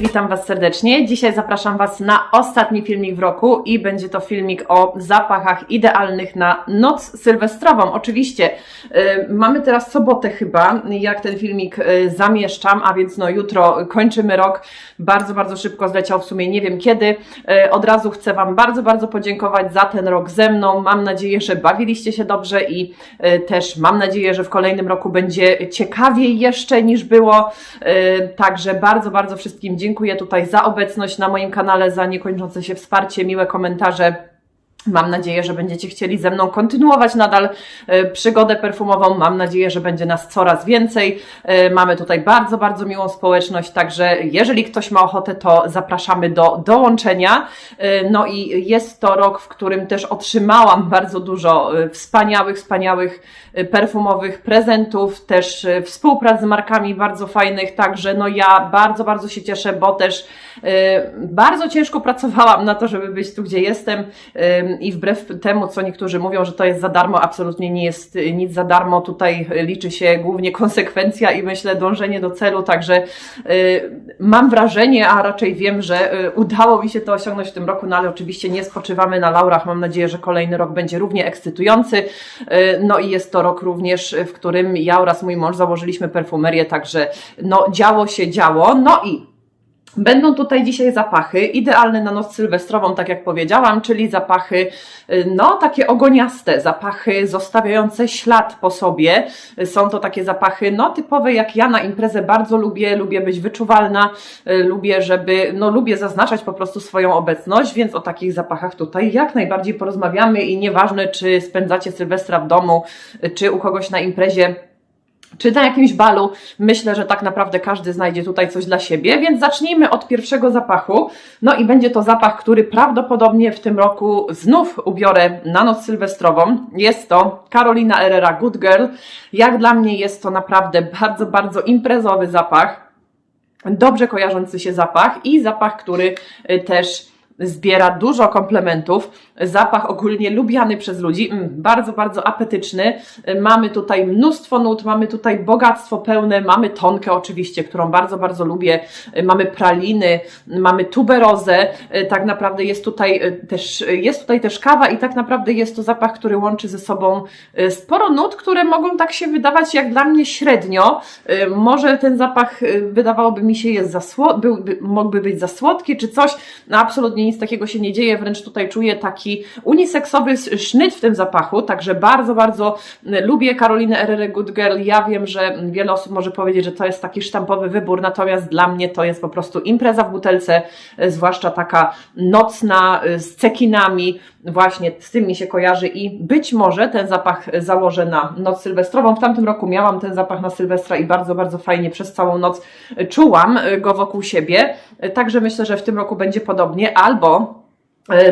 witam Was serdecznie. Dzisiaj zapraszam Was na ostatni filmik w roku i będzie to filmik o zapachach idealnych na noc sylwestrową. Oczywiście y, mamy teraz sobotę chyba, jak ten filmik y, zamieszczam, a więc no jutro kończymy rok. Bardzo, bardzo szybko zleciał w sumie, nie wiem kiedy. Y, od razu chcę Wam bardzo, bardzo podziękować za ten rok ze mną. Mam nadzieję, że bawiliście się dobrze i y, też mam nadzieję, że w kolejnym roku będzie ciekawiej jeszcze niż było. Y, Także bardzo, bardzo wszystkim dziękuję tutaj za obecność na moim kanale, za niekończące się wsparcie, miłe komentarze. Mam nadzieję, że będziecie chcieli ze mną kontynuować nadal e, przygodę perfumową. Mam nadzieję, że będzie nas coraz więcej. E, Mamy tutaj bardzo, bardzo miłą społeczność, także jeżeli ktoś ma ochotę, to zapraszamy do dołączenia. E, No i jest to rok, w którym też otrzymałam bardzo dużo wspaniałych, wspaniałych perfumowych prezentów, też współprac z markami bardzo fajnych, także no ja bardzo, bardzo się cieszę, bo też bardzo ciężko pracowałam na to, żeby być tu, gdzie jestem i wbrew temu, co niektórzy mówią, że to jest za darmo, absolutnie nie jest nic za darmo. Tutaj liczy się głównie konsekwencja i myślę dążenie do celu, także y, mam wrażenie, a raczej wiem, że y, udało mi się to osiągnąć w tym roku, no ale oczywiście nie spoczywamy na laurach. Mam nadzieję, że kolejny rok będzie równie ekscytujący. Y, No i jest to rok również, w którym ja oraz mój mąż założyliśmy perfumerię, także no działo się działo. No i Będą tutaj dzisiaj zapachy, idealne na noc sylwestrową, tak jak powiedziałam, czyli zapachy, y, no takie ogoniaste, zapachy zostawiające ślad po sobie. Są to takie zapachy, no typowe jak ja na imprezę bardzo lubię, lubię być wyczuwalna, y, lubię, żeby, no lubię zaznaczać po prostu swoją obecność, więc o takich zapachach tutaj jak najbardziej porozmawiamy i nieważne, czy spędzacie sylwestra w domu, y, czy u kogoś na imprezie, czy na jakimś balu, myślę, że tak naprawdę każdy znajdzie tutaj coś dla siebie, więc zacznijmy od pierwszego zapachu. No i będzie to zapach, który prawdopodobnie w tym roku znów ubiorę na noc sylwestrową. Jest to Carolina Herrera Good Girl. Jak dla mnie jest to naprawdę bardzo, bardzo imprezowy zapach. Dobrze kojarzący się zapach i zapach, który y, też zbiera dużo komplementów. Zapach ogólnie lubiany przez ludzi, mm, bardzo, bardzo apetyczny. Y, Mamy tutaj mnóstwo nut, mamy tutaj bogactwo pełne, mamy tonkę oczywiście, którą bardzo, bardzo lubię. Y, Mamy praliny, mamy tuberozę. Y, Tak naprawdę jest tutaj też, jest tutaj też kawa i tak naprawdę jest to zapach, który łączy ze sobą sporo nut, które mogą tak się wydawać jak dla mnie średnio. Może ten zapach wydawałoby mi się jest za sło- byłby, mógłby być za słodki czy coś. No absolutnie nic takiego się nie dzieje, wręcz tutaj czuję taki uniseksowy s- sznyt w tym zapachu, także bardzo, bardzo lubię Karolinę Herrera Good Girl. Ja wiem, że wiele osób może powiedzieć, że to jest taki sztampowy wybór, natomiast dla mnie to jest po prostu impreza w butelce, y, zwłaszcza taka nocna, y, z cekinami, właśnie z tym mi się kojarzy i być może ten zapach y, założę na noc sylwestrową. W tamtym roku miałam ten zapach na Sylwestra i bardzo, bardzo fajnie przez całą noc czułam go wokół siebie, także myślę, że w tym roku będzie podobnie, albo E,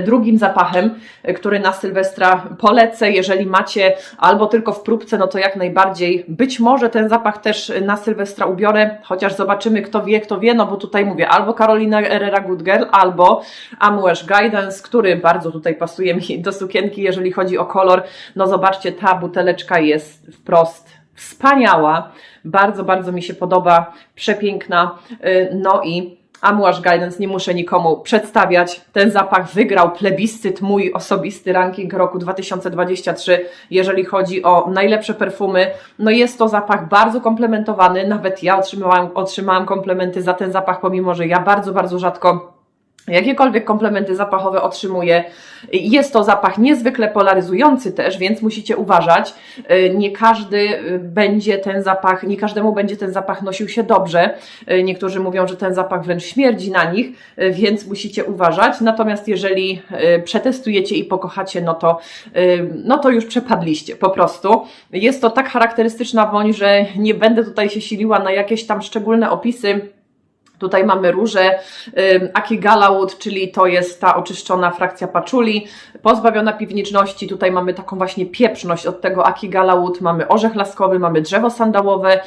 Drugim zapachem, e, który na Sylwestra polecę, jeżeli macie albo tylko w próbce, no to jak najbardziej. Być może ten zapach też na Sylwestra ubiorę, chociaż zobaczymy, kto wie, kto wie, no bo tutaj mówię albo Carolina Herrera Good Girl, albo Amouage Guidance, który bardzo tutaj pasuje mi do sukienki, jeżeli chodzi o kolor. No zobaczcie, ta buteleczka jest wprost wspaniała, bardzo, bardzo mi się podoba, przepiękna, E, no i Amouage Guidance nie muszę nikomu przedstawiać. Ten zapach wygrał plebiscyt, mój osobisty ranking roku 2023, jeżeli chodzi o najlepsze perfumy. No jest to zapach bardzo komplementowany, nawet ja otrzymałam, otrzymałam komplementy za ten zapach, pomimo że ja bardzo, bardzo rzadko jakiekolwiek komplementy zapachowe otrzymuję. Jest to zapach niezwykle polaryzujący też, więc musicie uważać. Y, Nie każdy y, będzie ten zapach, nie każdemu będzie ten zapach nosił się dobrze. Y, Niektórzy mówią, że ten zapach wręcz śmierdzi na nich, więc musicie uważać. Natomiast jeżeli przetestujecie i pokochacie, no to, no to już przepadliście po prostu. Jest to tak charakterystyczna woń, że nie będę tutaj się siliła na jakieś tam szczególne opisy. Tutaj mamy róże Wood, czyli to jest ta oczyszczona frakcja paczuli, pozbawiona piwniczności. Tutaj mamy taką właśnie pieprzność od tego Wood. Mamy orzech laskowy, mamy drzewo sandałowe,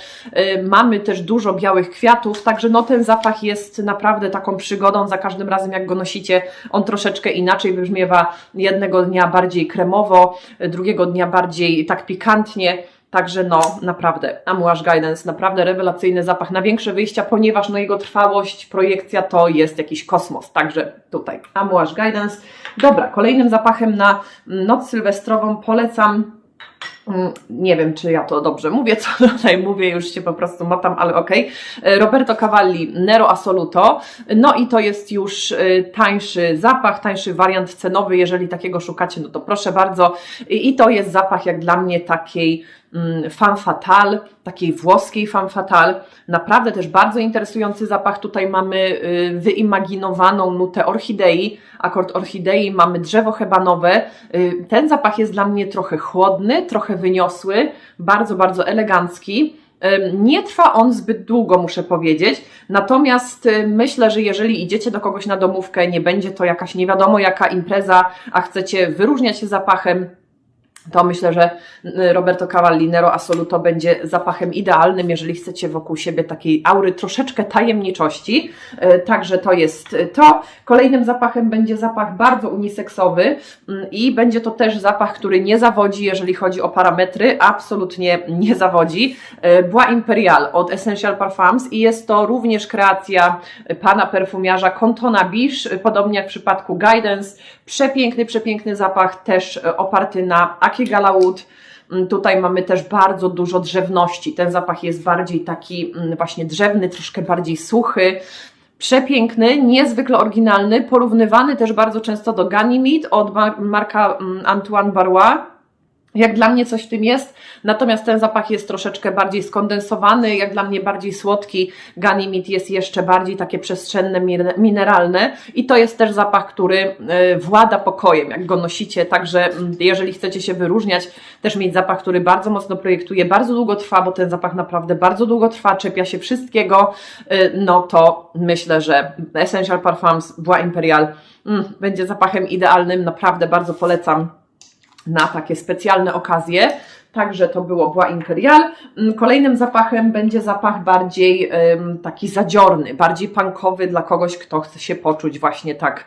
mamy też dużo białych kwiatów, także no ten zapach jest naprawdę taką przygodą za każdym razem jak go nosicie. On troszeczkę inaczej wybrzmiewa. Jednego dnia bardziej kremowo, drugiego dnia bardziej tak pikantnie. Także no, naprawdę, Amouage Guidance, naprawdę rewelacyjny zapach na większe wyjścia, ponieważ no jego trwałość, projekcja to jest jakiś kosmos. Także tutaj Amouage Guidance. Dobra, kolejnym zapachem na noc sylwestrową polecam Mm, Nie wiem, czy ja to dobrze mówię, co tutaj mówię, już się po prostu motam, ale okej. E, Roberto Cavalli Nero Assoluto. No i to jest już e, tańszy zapach, tańszy wariant cenowy. Jeżeli takiego szukacie, no to proszę bardzo. I to jest zapach jak dla mnie takiej mm, femme fatale, takiej włoskiej femme fatale. Naprawdę też bardzo interesujący zapach. Tutaj mamy y, wyimaginowaną nutę orchidei, akord orchidei, mamy drzewo hebanowe. Y, Ten zapach jest dla mnie trochę chłodny, trochę wyniosły, bardzo, bardzo elegancki. Ym, Nie trwa on zbyt długo, muszę powiedzieć. Natomiast y, myślę, że jeżeli idziecie do kogoś na domówkę, nie będzie to jakaś nie wiadomo jaka impreza, a chcecie wyróżniać się zapachem, to myślę, że y, Roberto Cavalli Nero Assoluto będzie zapachem idealnym, jeżeli chcecie wokół siebie takiej aury troszeczkę tajemniczości. Y, Także to jest y, to. Kolejnym zapachem będzie zapach bardzo uniseksowy mm, i będzie to też zapach, który nie zawodzi, jeżeli chodzi o parametry, absolutnie nie zawodzi. Y, Bois Imperial od Essential Parfums i jest to również kreacja pana perfumiarza Contona Biche, y, podobnie jak w przypadku Guidance. Przepiękny, przepiękny zapach, też y, oparty na Aki Galawood. Mm, Tutaj mamy też bardzo dużo drzewności. Ten zapach jest bardziej taki mm, właśnie drzewny, troszkę bardziej suchy. Przepiękny, niezwykle oryginalny, porównywany też bardzo często do Ganymede od mar- marka mm, Antoine Barrois. Jak dla mnie coś w tym jest, natomiast ten zapach jest troszeczkę bardziej skondensowany, jak dla mnie bardziej słodki. Ganymede jest jeszcze bardziej takie przestrzenne, mine- mineralne i to jest też zapach, który e, włada pokojem, jak go nosicie, także mm, jeżeli chcecie się wyróżniać, też mieć zapach, który bardzo mocno projektuje, bardzo długo trwa, bo ten zapach naprawdę bardzo długo trwa, czepia się wszystkiego, e, no to myślę, że Essential Parfums Bois Imperial mm, będzie zapachem idealnym, naprawdę bardzo polecam na takie specjalne okazje. Także to było Bois Imperial. Mm, Kolejnym zapachem będzie zapach bardziej taki zadziorny, bardziej punkowy dla kogoś, kto chce się poczuć właśnie tak,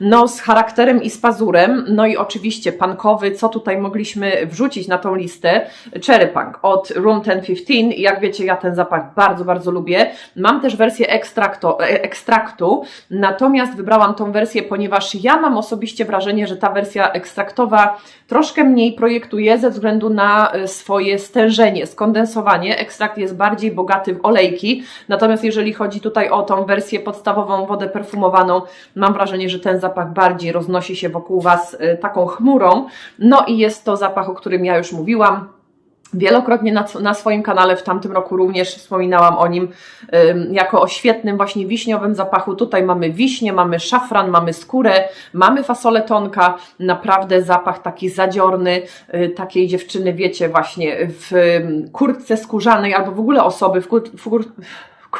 no z charakterem i z pazurem. No i oczywiście punkowy, co tutaj mogliśmy wrzucić na tą listę? Cherry Punk od Room 1015. I Jak wiecie, ja ten zapach bardzo, bardzo lubię. Mam też wersję ekstrakto, e, ekstraktu, natomiast wybrałam tą wersję, ponieważ ja mam osobiście wrażenie, że ta wersja ekstraktowa troszkę mniej projektuje ze względu na e, swoje stężenie, skondensowanie. Ekstrakt jest bardziej bogaty w olejki, natomiast jeżeli chodzi tutaj o tą wersję podstawową, wodę perfumowaną, mam wrażenie, że ten zapach bardziej roznosi się wokół Was e, taką chmurą. No i jest to zapach, o którym ja już mówiłam. Wielokrotnie na, na swoim kanale w tamtym roku również wspominałam o nim ym, jako o świetnym właśnie wiśniowym zapachu. Tutaj mamy wiśnie, mamy szafran, mamy skórę, mamy fasolę tonka. Naprawdę zapach taki zadziorny, y, takiej dziewczyny, wiecie, właśnie w ym, kurtce skórzanej albo w ogóle osoby w, kur, w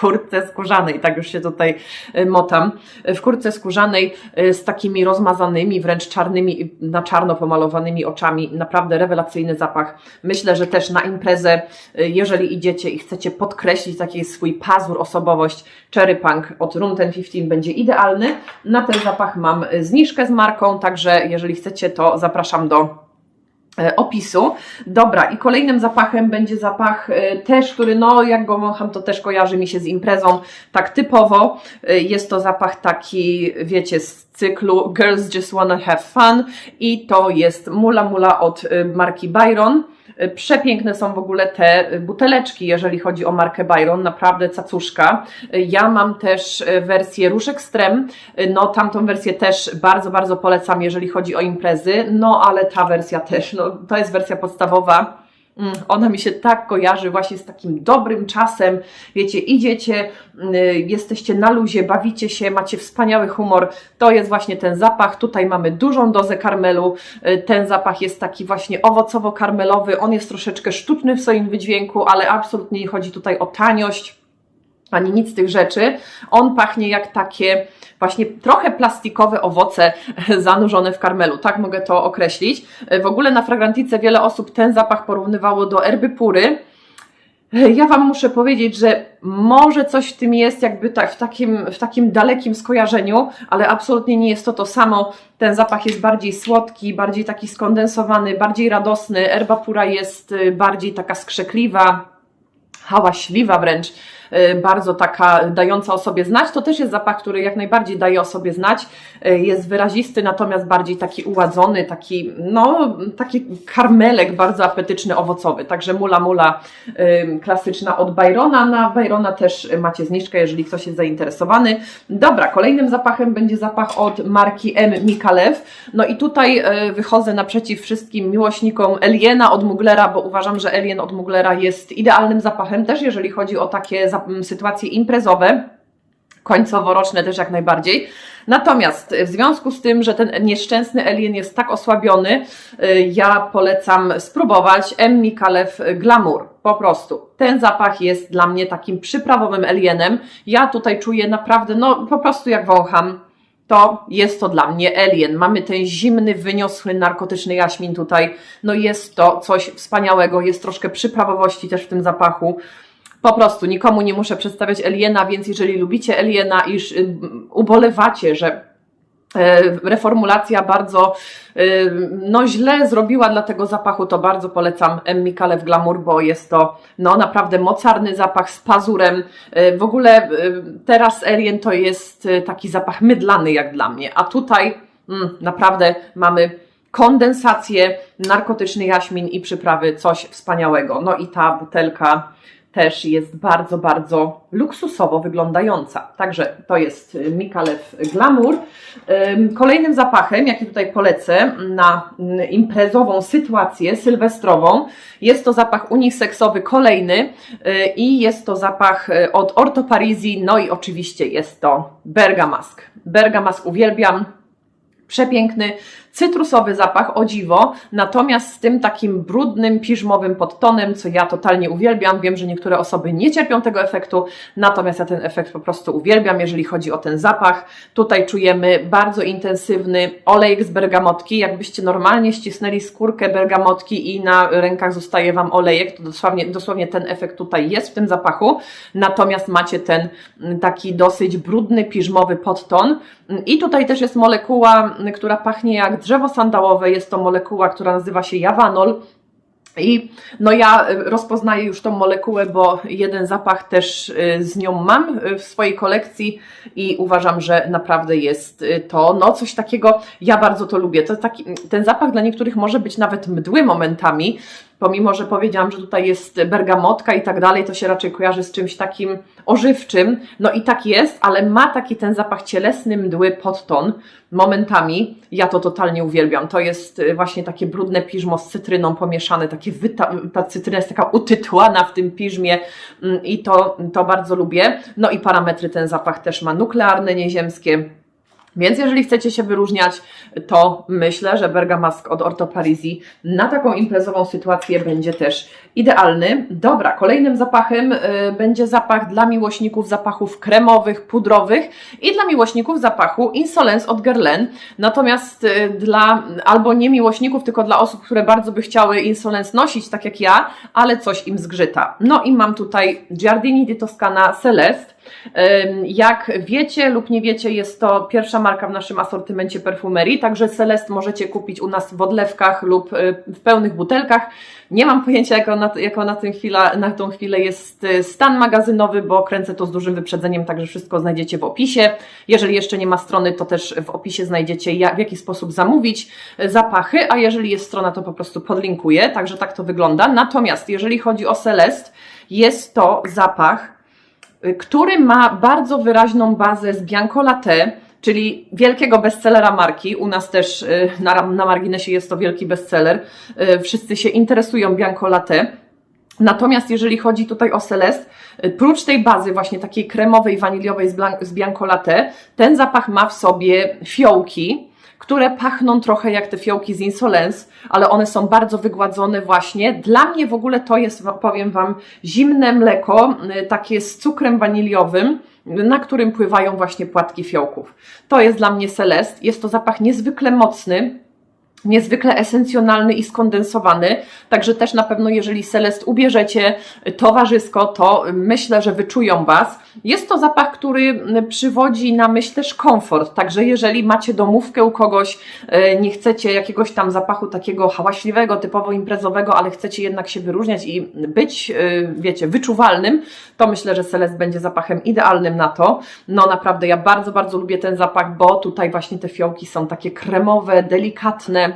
kurtce skórzanej, tak już się tutaj y, motam, w kurtce skórzanej y, z takimi rozmazanymi, wręcz czarnymi, na czarno pomalowanymi oczami. Naprawdę rewelacyjny zapach. Myślę, że też na imprezę, y, jeżeli idziecie i chcecie podkreślić taki swój pazur, osobowość, Cherry Punk od Room 1015 będzie idealny. Na ten zapach mam y, zniżkę z marką, także jeżeli chcecie, to zapraszam do opisu. Dobra, i kolejnym zapachem będzie zapach e, też, który no jak go wącham, to też kojarzy mi się z imprezą tak typowo. E, Jest to zapach taki, wiecie, z cyklu Girls Just Wanna Have Fun i to jest Mula Mula od e, marki Byron. Przepiękne są w ogóle te buteleczki, jeżeli chodzi o markę Byron, naprawdę cacuszka. Ja mam też e, wersję Róż Extreme, no tamtą wersję też bardzo, bardzo polecam, jeżeli chodzi o imprezy, no ale ta wersja też, no to jest wersja podstawowa. Mm, Ona mi się tak kojarzy właśnie z takim dobrym czasem. Wiecie, idziecie, y, jesteście na luzie, bawicie się, macie wspaniały humor. To jest właśnie ten zapach. Tutaj mamy dużą dozę karmelu. Y, Ten zapach jest taki właśnie owocowo-karmelowy. On jest troszeczkę sztuczny w swoim wydźwięku, ale absolutnie nie chodzi tutaj o taniość ani nic z tych rzeczy. On pachnie jak takie właśnie trochę plastikowe owoce zanurzone w karmelu. Tak mogę to określić. W ogóle na Fragrantice wiele osób ten zapach porównywało do erby pury. Ja Wam muszę powiedzieć, że może coś w tym jest, jakby tak, w, takim, w takim dalekim skojarzeniu, ale absolutnie nie jest to to samo. Ten zapach jest bardziej słodki, bardziej taki skondensowany, bardziej radosny. Erba pura jest y, bardziej taka skrzekliwa, hałaśliwa wręcz, bardzo taka dająca o sobie znać. To też jest zapach, który jak najbardziej daje o sobie znać. Y, Jest wyrazisty, natomiast bardziej taki uładzony, taki, no, taki karmelek bardzo apetyczny, owocowy. Także mula mula y, klasyczna od Byrona. Na Byrona też macie zniżkę, jeżeli ktoś jest zainteresowany. Dobra, kolejnym zapachem będzie zapach od marki M. Mikalew. No i tutaj y, wychodzę naprzeciw wszystkim miłośnikom Eliena od Muglera, bo uważam, że Elien od Muglera jest idealnym zapachem też, jeżeli chodzi o takie zap- m, sytuacje imprezowe końcowo-roczne też jak najbardziej. Natomiast w związku z tym, że ten nieszczęsny Alien jest tak osłabiony, y, ja polecam spróbować M. Mikalew Glamour. Po prostu. Ten zapach jest dla mnie takim przyprawowym Alienem. Ja tutaj czuję naprawdę, no po prostu jak wącham, to jest to dla mnie Alien. Mamy ten zimny, wyniosły, narkotyczny jaśmin tutaj. No jest to coś wspaniałego, jest troszkę przyprawowości też w tym zapachu. Po prostu nikomu nie muszę przedstawiać Eliena, więc jeżeli lubicie Eliena i y, ubolewacie, że e, reformulacja bardzo y, no źle zrobiła dla tego zapachu, to bardzo polecam M. Mikalew Glamour, bo jest to no naprawdę mocarny zapach z pazurem. Y, W ogóle y, teraz Alien to jest taki zapach mydlany jak dla mnie, a tutaj mm, naprawdę mamy kondensację, narkotyczny jaśmin i przyprawy, coś wspaniałego. No i ta butelka też jest bardzo, bardzo luksusowo wyglądająca. Także to jest y, Mikalew Glamour. Ym, Kolejnym zapachem, jaki tutaj polecę na mm, imprezową sytuację sylwestrową, jest to zapach uniseksowy kolejny y, i jest to zapach y, od Orto Parisi, no i oczywiście jest to Bergamask. Bergamask uwielbiam, przepiękny, cytrusowy zapach, o dziwo, natomiast z tym takim brudnym, piżmowym podtonem, co ja totalnie uwielbiam. Wiem, że niektóre osoby nie cierpią tego efektu, natomiast ja ten efekt po prostu uwielbiam, jeżeli chodzi o ten zapach. Tutaj czujemy bardzo intensywny olejek z bergamotki. Jakbyście normalnie ścisnęli skórkę bergamotki i na rękach zostaje Wam olejek, to dosłownie, dosłownie ten efekt tutaj jest w tym zapachu, natomiast macie ten mm, taki dosyć brudny, piżmowy podton. I tutaj też jest molekuła, która pachnie jak drzewo sandałowe. Jest to molekuła, która nazywa się jawanol. I no ja y, rozpoznaję już tą molekułę, bo jeden zapach też y, z nią mam y, w swojej kolekcji i uważam, że naprawdę jest to no coś takiego, ja bardzo to lubię. To taki, ten zapach dla niektórych może być nawet mdły momentami, pomimo, że powiedziałam, że tutaj jest bergamotka i tak dalej, to się raczej kojarzy z czymś takim ożywczym. No i tak jest, ale ma taki ten zapach cielesny, mdły podton momentami. Ja to totalnie uwielbiam. To jest y, właśnie takie brudne piżmo z cytryną pomieszane, takie wyta, ta cytryna jest taka utytłana w tym piżmie mm, i to, to bardzo lubię. No i parametry ten zapach też ma nuklearne, nieziemskie. Więc jeżeli chcecie się wyróżniać, to myślę, że Bergamask od Orto Parisi na taką imprezową sytuację będzie też idealny. Dobra, kolejnym zapachem y, będzie zapach dla miłośników zapachów kremowych, pudrowych i dla miłośników zapachu Insolence od Guerlain. Natomiast y, dla albo nie miłośników, tylko dla osób, które bardzo by chciały Insolence nosić, tak jak ja, ale coś im zgrzyta. No i mam tutaj Giardini di Toscana Celeste. Jak wiecie lub nie wiecie, jest to pierwsza marka w naszym asortymencie perfumerii, także Celest możecie kupić u nas w odlewkach lub y, w pełnych butelkach. Nie mam pojęcia, jaka na, jaka na, tym chwila, na tą chwilę jest y, stan magazynowy, bo kręcę to z dużym wyprzedzeniem, także wszystko znajdziecie w opisie. Jeżeli jeszcze nie ma strony, to też w opisie znajdziecie, jak, w jaki sposób zamówić y, zapachy, a jeżeli jest strona, to po prostu podlinkuję, także tak to wygląda. Natomiast jeżeli chodzi o Celest, jest to zapach, który ma bardzo wyraźną bazę z Bianco Latte, czyli wielkiego bestsellera marki. U nas też y, na, na marginesie jest to wielki bestseller. Y, Wszyscy się interesują Bianco Latte. Natomiast jeżeli chodzi tutaj o Celest, y, prócz tej bazy właśnie takiej kremowej, waniliowej z, z Bianco Latte, ten zapach ma w sobie fiołki, które pachną trochę jak te fiołki z Insolence, ale one są bardzo wygładzone właśnie. Dla mnie w ogóle to jest, powiem Wam, zimne mleko, y, takie z cukrem waniliowym, na którym pływają właśnie płatki fiołków. To jest dla mnie Celest. Jest to zapach niezwykle mocny, niezwykle esencjonalny i skondensowany, także też na pewno jeżeli Celest ubierzecie towarzysko, to myślę, że wyczują Was. Jest to zapach, który przywodzi na myśl też komfort, także jeżeli macie domówkę u kogoś, e, nie chcecie jakiegoś tam zapachu takiego hałaśliwego, typowo imprezowego, ale chcecie jednak się wyróżniać i być, e, wiecie, wyczuwalnym, to myślę, że Celest będzie zapachem idealnym na to. No naprawdę, ja bardzo, bardzo lubię ten zapach, bo tutaj właśnie te fiołki są takie kremowe, delikatne,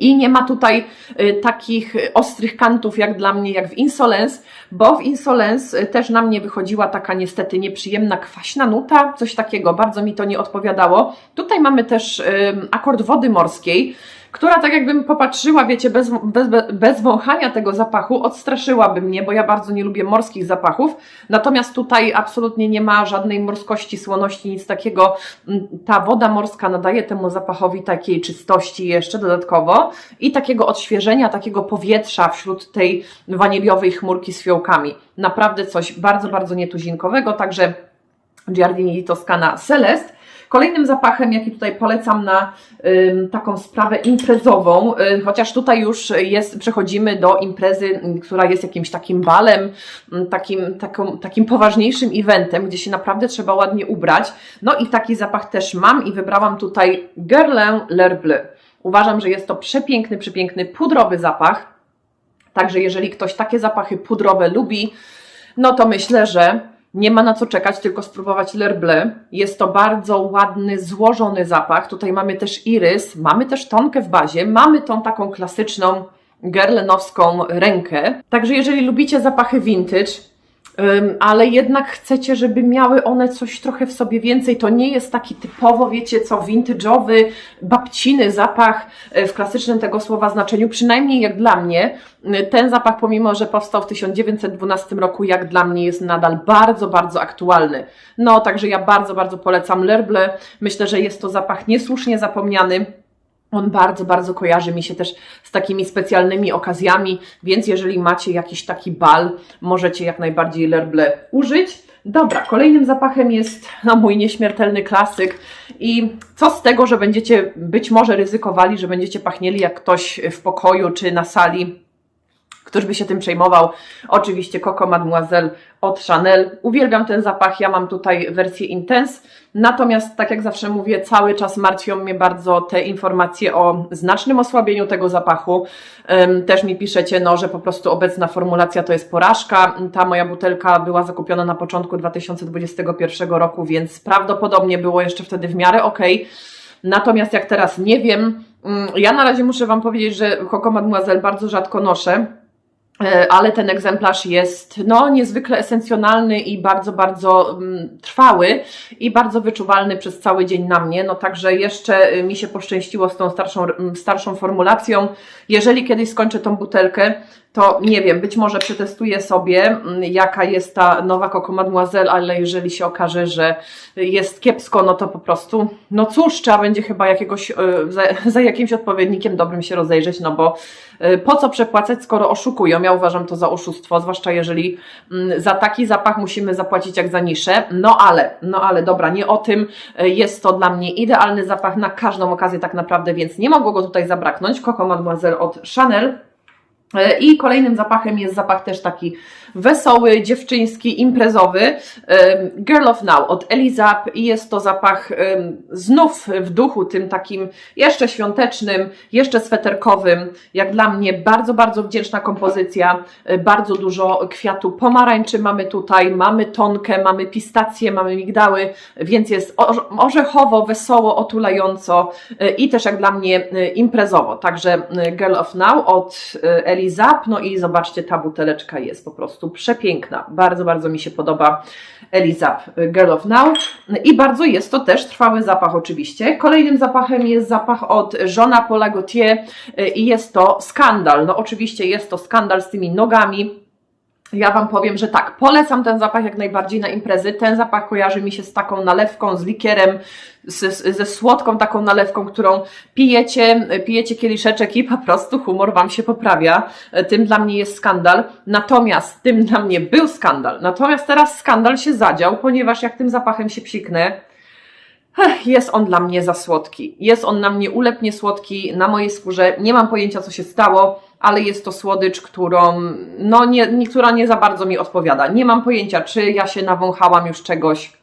i nie ma tutaj y, takich ostrych kantów jak dla mnie, jak w Insolence, bo w Insolence y, też na mnie wychodziła taka niestety nieprzyjemna kwaśna nuta, coś takiego, bardzo mi to nie odpowiadało. Tutaj mamy też akord wody morskiej, która tak jakbym popatrzyła, wiecie, bez, bez, bez wąchania tego zapachu, odstraszyłaby mnie, bo ja bardzo nie lubię morskich zapachów. Natomiast tutaj absolutnie nie ma żadnej morskości, słoności, nic takiego. Mm, Ta woda morska nadaje temu zapachowi takiej czystości jeszcze dodatkowo i takiego odświeżenia, takiego powietrza wśród tej waniliowej chmurki z fiołkami. Naprawdę coś bardzo, bardzo nietuzinkowego, także Giardini Toscana Celest. Kolejnym zapachem, jaki tutaj polecam na ym, taką sprawę imprezową, y, chociaż tutaj już jest, przechodzimy do imprezy, y, która jest jakimś takim balem, y, takim, taką, takim poważniejszym eventem, gdzie się naprawdę trzeba ładnie ubrać. No i taki zapach też mam i wybrałam tutaj Guerlain L'Air Bleu. Uważam, że jest to przepiękny, przepiękny pudrowy zapach. Także jeżeli ktoś takie zapachy pudrowe lubi, no to myślę, że nie ma na co czekać, tylko spróbować L'Air Bleu. Jest to bardzo ładny, złożony zapach. Tutaj mamy też irys, mamy też tonkę w bazie, mamy tą taką klasyczną gerlenowską rękę. Także jeżeli lubicie zapachy vintage, ale jednak chcecie, żeby miały one coś trochę w sobie więcej. To nie jest taki typowo, wiecie co, vintage'owy, babciny zapach e, w klasycznym tego słowa znaczeniu, przynajmniej jak dla mnie. Y, Ten zapach, pomimo że powstał w 1912 roku, jak dla mnie jest nadal bardzo, bardzo aktualny. No, także ja bardzo, bardzo polecam L'Air Bleu. Myślę, że jest to zapach niesłusznie zapomniany. On bardzo, bardzo kojarzy mi się też z takimi specjalnymi okazjami, więc jeżeli macie jakiś taki bal, możecie jak najbardziej L'Air Bleu użyć. Dobra, kolejnym zapachem jest no, mój nieśmiertelny klasyk i co z tego, że będziecie być może ryzykowali, że będziecie pachnieli jak ktoś w pokoju czy na sali, Któż by się tym przejmował? Oczywiście Coco Mademoiselle od Chanel. Uwielbiam ten zapach, ja mam tutaj wersję Intense. Natomiast, tak jak zawsze mówię, cały czas martwią mnie bardzo te informacje o znacznym osłabieniu tego zapachu. Też mi piszecie, no, że po prostu obecna formulacja to jest porażka. Ta moja butelka była zakupiona na początku 2021 roku, więc prawdopodobnie było jeszcze wtedy w miarę ok. Natomiast jak teraz nie wiem, ym, ja na razie muszę Wam powiedzieć, że Coco Mademoiselle bardzo rzadko noszę. E, ale ten egzemplarz jest no, niezwykle esencjonalny i bardzo, bardzo mm, trwały i bardzo wyczuwalny przez cały dzień na mnie. No także jeszcze y, mi się poszczęściło z tą starszą, mm, starszą formulacją. Jeżeli kiedyś skończę tą butelkę, to nie wiem, być może przetestuję sobie, mm, jaka jest ta nowa Coco Mademoiselle, ale jeżeli się okaże, że jest kiepsko, no to po prostu, no cóż, trzeba będzie chyba jakiegoś, y, za, za jakimś odpowiednikiem dobrym się rozejrzeć, no bo y, po co przepłacać, skoro oszukują? Ja uważam to za oszustwo, zwłaszcza jeżeli mm, za taki zapach musimy zapłacić jak za niszę. No ale, no ale dobra, nie o tym. Y, Jest to dla mnie idealny zapach na każdą okazję tak naprawdę, więc nie mogło go tutaj zabraknąć. Coco Mademoiselle od Chanel. E, I kolejnym zapachem jest zapach też taki wesoły, dziewczyński, imprezowy. em, Girl of Now od Elizab i jest to zapach em, znów w duchu tym takim jeszcze świątecznym, jeszcze sweterkowym. Jak dla mnie bardzo, bardzo wdzięczna kompozycja. E, Bardzo dużo kwiatu pomarańczy mamy tutaj, mamy tonkę, mamy pistacje, mamy migdały, więc jest orze- orzechowo, wesoło, otulająco e, i też jak dla mnie e, imprezowo. Także e, Girl of Now od e, Elizab, no i zobaczcie, ta buteleczka jest po prostu przepiękna. Bardzo, bardzo mi się podoba Elizab e, Girl of Now i bardzo jest to też trwały zapach oczywiście. Kolejnym zapachem jest zapach od Jeana Paula Gaultier e, i jest to skandal. No oczywiście jest to skandal z tymi nogami, ja Wam powiem, że tak, polecam ten zapach jak najbardziej na imprezy. Ten zapach kojarzy mi się z taką nalewką, z likierem, z, z, ze słodką taką nalewką, którą pijecie, pijecie kieliszeczek i po prostu humor Wam się poprawia. Tym dla mnie jest skandal. Natomiast tym dla mnie był skandal. Natomiast teraz skandal się zadział, ponieważ jak tym zapachem się psiknę, Jest on dla mnie za słodki. Jest on na mnie ulepnie słodki, na mojej skórze. Nie mam pojęcia, co się stało, ale jest to słodycz, którą, no nie, która nie za bardzo mi odpowiada. Nie mam pojęcia, czy ja się nawąchałam już czegoś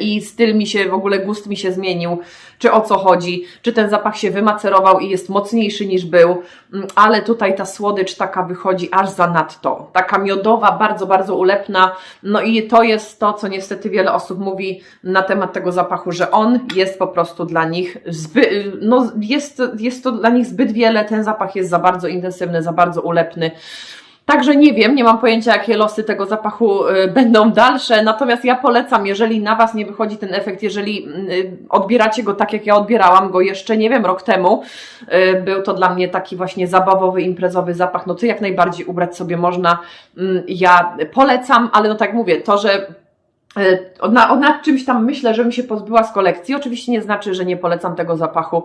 i styl mi się, w ogóle gust mi się zmienił, czy o co chodzi, czy ten zapach się wymacerował i jest mocniejszy niż był, Mm, ale tutaj ta słodycz taka wychodzi aż za nadto, taka miodowa, bardzo, bardzo ulepna, no i to jest to, co niestety wiele osób mówi na temat tego zapachu, że on jest po prostu dla nich zbyt, no jest, jest to dla nich zbyt wiele, ten zapach jest za bardzo intensywny, za bardzo ulepny. Także nie wiem, nie mam pojęcia, jakie losy tego zapachu y, będą dalsze, natomiast ja polecam, jeżeli na Was nie wychodzi ten efekt, jeżeli y, odbieracie go tak, jak ja odbierałam go jeszcze, nie wiem, rok temu, y, był to dla mnie taki właśnie zabawowy, imprezowy zapach, no to jak najbardziej ubrać sobie można. Mm, Ja polecam, ale no tak mówię, to, że E, Na, nad czymś tam myślę, że mi się pozbyła z kolekcji. Oczywiście nie znaczy, że nie polecam tego zapachu.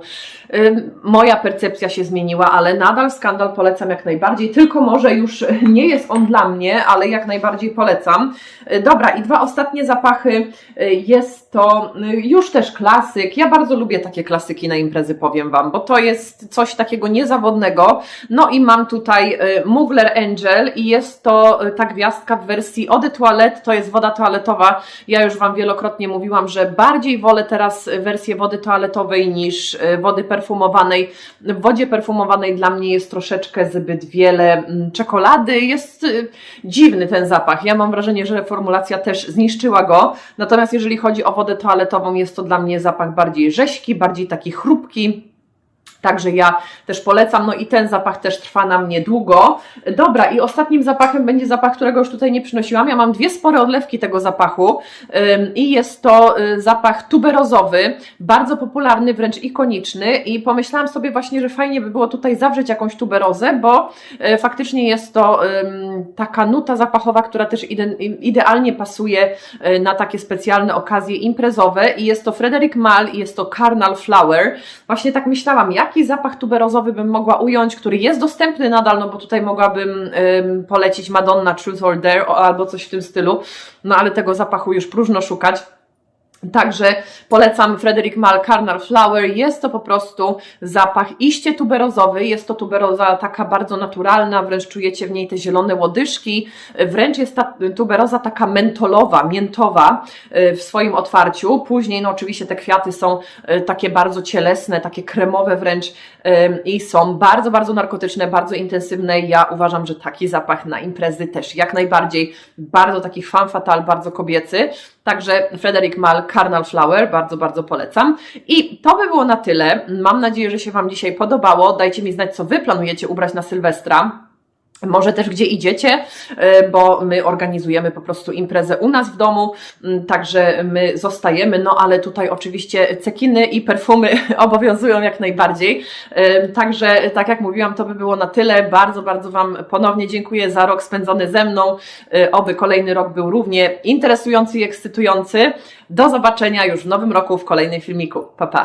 Ym, Moja percepcja się zmieniła, ale nadal skandal polecam jak najbardziej. Tylko może już nie jest on dla mnie, ale jak najbardziej polecam. E, Dobra, i dwa ostatnie zapachy. E, Jest to już też klasyk. Ja bardzo lubię takie klasyki na imprezy, powiem Wam, bo to jest coś takiego niezawodnego. No i mam tutaj Mugler Angel i jest to ta gwiazdka w wersji Eau de Toilette, to jest woda toaletowa. Ja już Wam wielokrotnie mówiłam, że bardziej wolę teraz wersję wody toaletowej niż y, wody perfumowanej. W wodzie perfumowanej dla mnie jest troszeczkę zbyt wiele mm, czekolady. Jest y, dziwny ten zapach. Ja mam wrażenie, że formulacja też zniszczyła go. Natomiast jeżeli chodzi o wodę toaletową, jest to dla mnie zapach bardziej rześki, bardziej taki chrupki. Także ja też polecam, no i ten zapach też trwa na mnie długo. Dobra, i ostatnim zapachem będzie zapach, którego już tutaj nie przynosiłam. Ja mam dwie spore odlewki tego zapachu i jest to y, zapach tuberozowy, bardzo popularny, wręcz ikoniczny i pomyślałam sobie właśnie, że fajnie by było tutaj zawrzeć jakąś tuberozę, bo y, faktycznie jest to taka nuta zapachowa, która też ide idealnie pasuje y, na takie specjalne okazje imprezowe i jest to Frederic Mal i jest to Carnal Flower. Właśnie tak myślałam, jaki zapach tuberozowy bym mogła ująć, który jest dostępny nadal, no bo tutaj mogłabym ym, polecić Madonna Truth or Dare albo coś w tym stylu, no ale tego zapachu już próżno szukać. Także polecam Frederic Mal Carnal Flower. Jest to po prostu zapach iście tuberozowy. Jest to tuberoza taka bardzo naturalna, wręcz czujecie w niej te zielone łodyżki. Wręcz jest ta tuberoza taka mentolowa, miętowa y, w swoim otwarciu. Później, no oczywiście te kwiaty są y, takie bardzo cielesne, takie kremowe wręcz ym, i są bardzo, bardzo narkotyczne, bardzo intensywne. Ja uważam, że taki zapach na imprezy też jak najbardziej bardzo taki fan fatal, bardzo kobiecy. Także Frederic Mal Carnal Flower, bardzo, bardzo polecam. I to by było na tyle. Mam nadzieję, że się Wam dzisiaj podobało. Dajcie mi znać, co Wy planujecie ubrać na Sylwestra. Może też gdzie idziecie, y, bo my organizujemy po prostu imprezę u nas w domu, mm, także my zostajemy, no ale tutaj oczywiście cekiny i perfumy obowiązują jak najbardziej. Także, tak jak mówiłam, to by było na tyle. Bardzo, bardzo Wam ponownie dziękuję za rok spędzony ze mną. Y, Oby kolejny rok był równie interesujący i ekscytujący. Do zobaczenia już w nowym roku w kolejnym filmiku. Pa, pa!